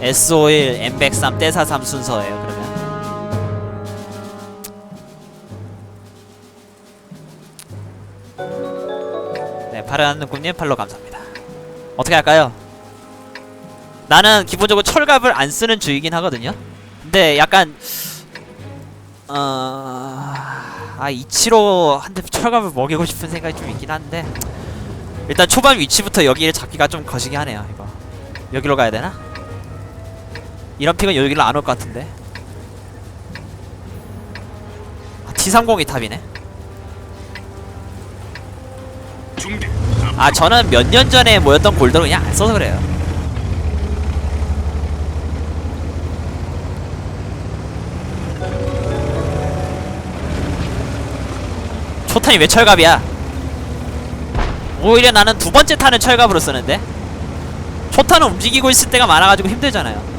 S51 M103 떼사삼 순서예요 그러면. 네 파란 눈금님 팔로 감사합니다. 어떻게 할까요? 나는 기본적으로 철갑을 안 쓰는 주의긴 하거든요. 근데 약간 어... 아 이치로한테 철갑을 먹이고 싶은 생각이 좀 있긴 한데. 일단 초반 위치부터 여기를 잡기가 좀 거시기 하네요 이거. 여기로 가야 되나? 이런 픽은 여기로 안 올 것 같은데. 아, T30이 탑이네. 아 저는 몇 년 전에 모였던 골드로 그냥 안 써서 그래요. 초탄이 왜 철갑이야? 오히려 나는 두 번째 탄은 철갑으로 쓰는데? 초탄은 움직이고 있을 때가 많아가지고 힘들잖아요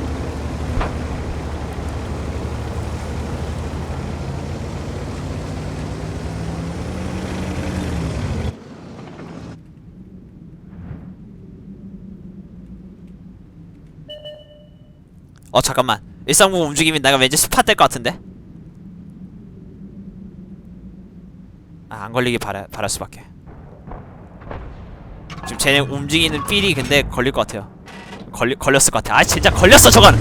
어 잠깐만. 130 움직이면 내가 왠지 스팟 될 것 같은데? 아 안 걸리길 바라, 바랄 수밖에. 지금 쟤네 움직이는 필이 근데 걸릴 것 같아요. 걸리, 걸렸을 것 같아. 아 진짜 걸렸어 저건!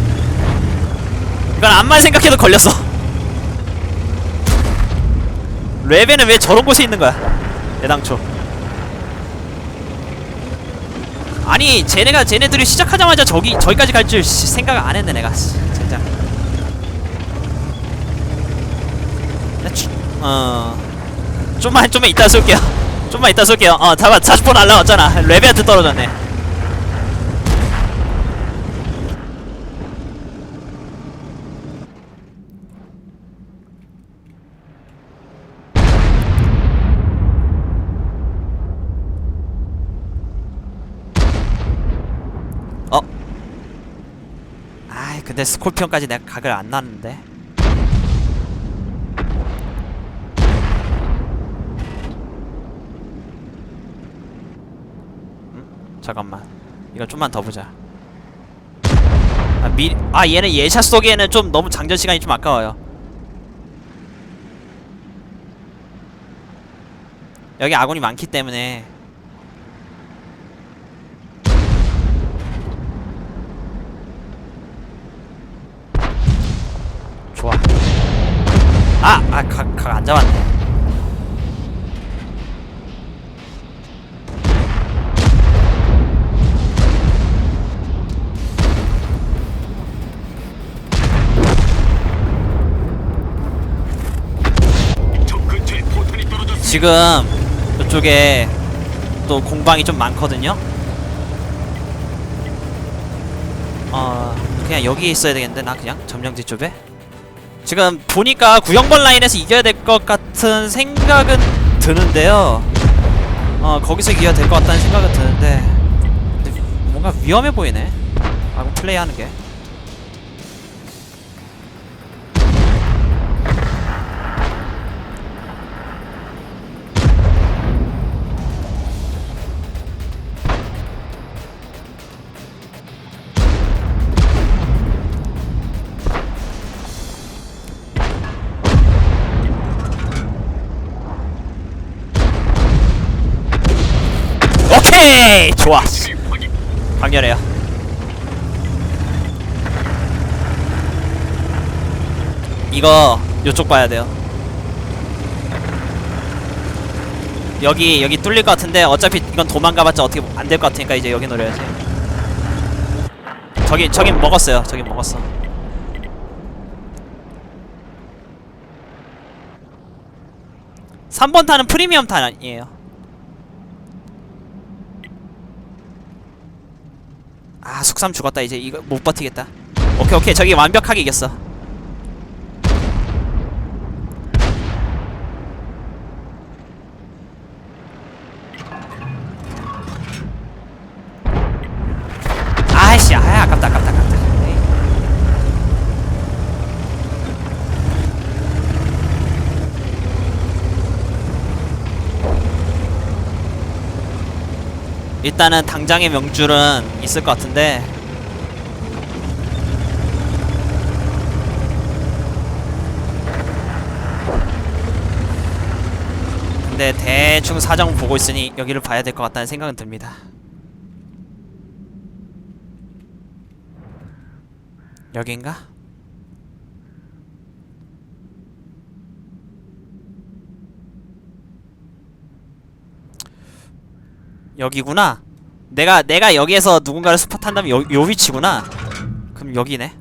이건 암만 생각해도 걸렸어. 레벨은 왜 저런 곳에 있는 거야? 애당초 아니 쟤네가 쟤네들이 시작하자마자 저기 저기까지 갈 줄 생각 안 했네 내가. 씨, 진짜. 나 주, 어. 좀만 좀만 이따 쏠게요. 좀만 이따 쏠게요. 어 잡아 40번 날라왔잖아. 레벨한테 떨어졌네 근데 스콜피온까지 내가 각을 안 놨는데. 음? 잠깐만. 이거 좀만 더 보자. 아, 미, 아 얘는 예샷 쏘기에는 좀 너무 장전 시간이 좀 아까워요. 여기 아군이 많기 때문에 좋아. 아, 아, 각, 각안 잡았네. 지금 이쪽에 또 공방이 좀 많거든요. 어, 그냥 여기 있어야 되겠는데 나 그냥 점령지 쪽에. 지금 보니까 구형번 라인에서 이겨야 될 것 같은 생각은 드는데요. 어, 거기서 이겨야 될 것 같다는 생각은 드는데 뭔가 위험해 보이네. 아군 플레이하는 게. 지금 확인. 강렬해요. 이거 요쪽 봐야 돼요. 여기 여기 뚫릴 것 같은데 어차피 이건 도망가봤자 어떻게 안 될 것 같으니까 이제 여기 노려야지. 저기 저긴 먹었어요. 저긴 먹었어. 삼번 탄은 프리미엄 탄이에요. 아 숙삼 죽었다. 이제 이거 못 버티겠다. 오케이 오케이. 저기 완벽하게 이겼어 일단은 당장의 명줄은 있을 것 같은데 근데 대충 사정 보고 있으니 여기를 봐야 될 것 같다는 생각은 듭니다 여긴가? 여기구나. 내가 내가 여기에서 누군가를 스팟한다면 요, 요 위치구나. 그럼 여기네.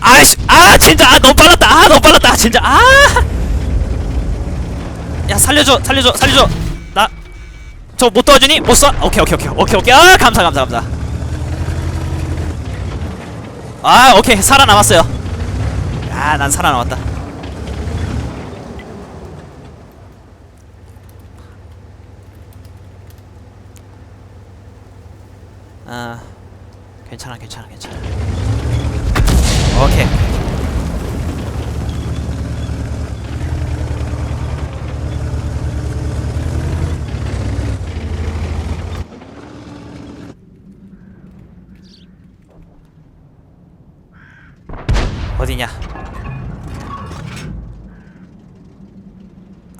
아이씨, 아 진짜 아 너무 빨랐다. 아 너무 빨랐다. 진짜 아. 야 살려줘, 살려줘, 살려줘. 나 저 못 도와주니? 못 쏴? 오케이 오케이 오케이 오케이 오케이. 아 감사 감사 감사. 아 오케이 살아남았어요. 아난 살아남았다. 아 괜찮아 괜찮아 괜찮아. 오케이. 어디냐?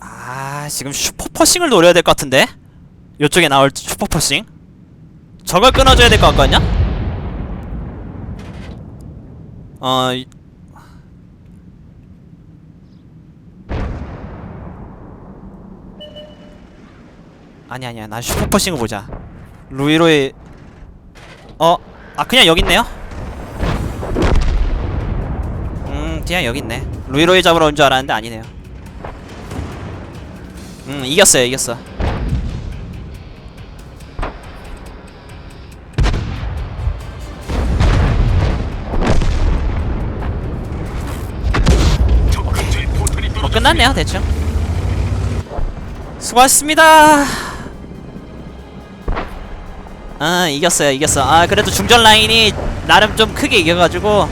아 지금 슈퍼퍼싱을 노려야 될 것 같은데? 요쪽에 나올 슈퍼퍼싱? 저걸 끊어줘야 될 것 같거든요? 어... 이- 아니 아니야 난 슈퍼퍼싱을 보자 루이로이 어? 아 그냥 여기 있네요? 음 그냥 여기 있네 루이로이 잡으러 온 줄 알았는데 아니네요 음 이겼어요 이겼어. 뭐 끝났네요 대충. 수고하셨습니다. 아 이겼어요 이겼어. 아 그래도 중전 라인이 나름 좀 크게 이겨가지고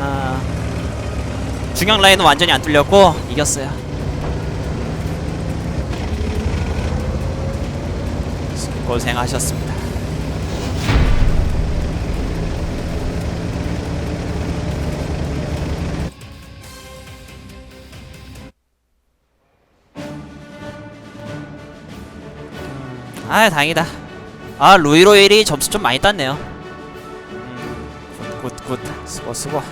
아 중앙 라인은 완전히 안 뚫렸고 이겼어요 고생하셨습니다. 아 다행이다. 아 루이로일이 점수 좀 많이 땄네요. 음, 굿굿굿. 수고 수고